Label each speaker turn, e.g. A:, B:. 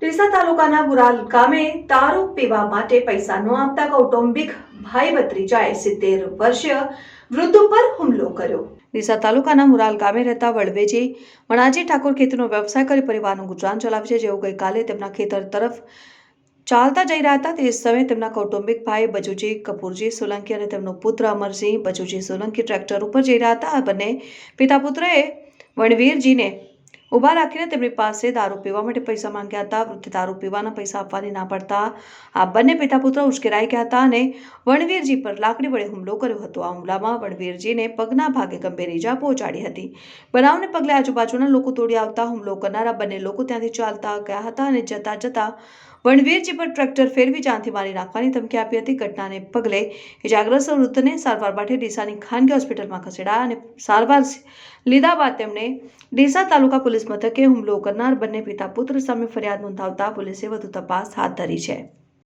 A: ડીસા તાલુકાના બુરાલ ગામે તારો પીવા માટે પૈસા ન આપતા કૌટુંબિક ભાઈ ભત્રીજાએ સિત્તેર વર્ષીય વૃદ્ધ ઉપર હુમલો કર્યો. ડીસા તાલુકાના મુરાલ ગામે રહેતા વડવેજી વણાજી ઠાકોર ખેતીનો વ્યવસાય કરી પરિવારનું ગુજરાન ચલાવે છે. જેઓ ગઈકાલે તેમના ખેતર તરફ ચાલતા જઈ રહ્યા હતા, તે સમયે તેમના કૌટુંબિક ભાઈ બજુજી કપૂરજી સોલંકી અને તેમનો પુત્ર અમરસિંહ બજુજી સોલંકી ટ્રેક્ટર ઉપર જઈ રહ્યા હતા. આ બંને પિતા પુત્રએ વણવીરજીને ઊભા રાખીને તેમની પાસે દારૂ પીવા માટે પૈસા માંગ્યા હતા. વૃદ્ધે દારૂ પીવાના પૈસા આપવાની ના પડતા આ બંને પિતા પુત્ર ઉશ્કેરાઈ ગયા હતા અને વણવીરજી પર લાકડી વડે હુમલો કર્યો હતો. આ હુમલામાં વણવીરજીને પગના ભાગે ગંભીર ઈજા પહોંચાડી હતી. બનાવને પગલે આજુબાજુના લોકો તોડી આવતા હુમલો કરનારા બંને લોકો ત્યાંથી ચાલતા ગયા હતા અને જતા જતા વણવીરજી પર ટ્રેક્ટર ફેરવી જાનથી મારી નાખવાની ધમકી આપી હતી. ઘટનાને પગલે ઇજાગ્રસ્ત વૃદ્ધને સારવાર માટે ડીસાની ખાનગી હોસ્પિટલમાં ખસેડાયા અને સારવાર લીધા બાદ તેમણે ડીસા તાલુકા પોલીસ મથકે હુમલો કરનાર બંને પિતા પુત્ર સામે ફરિયાદ નોંધાવતા પોલીસે વધુ તપાસ હાથ ધરી છે.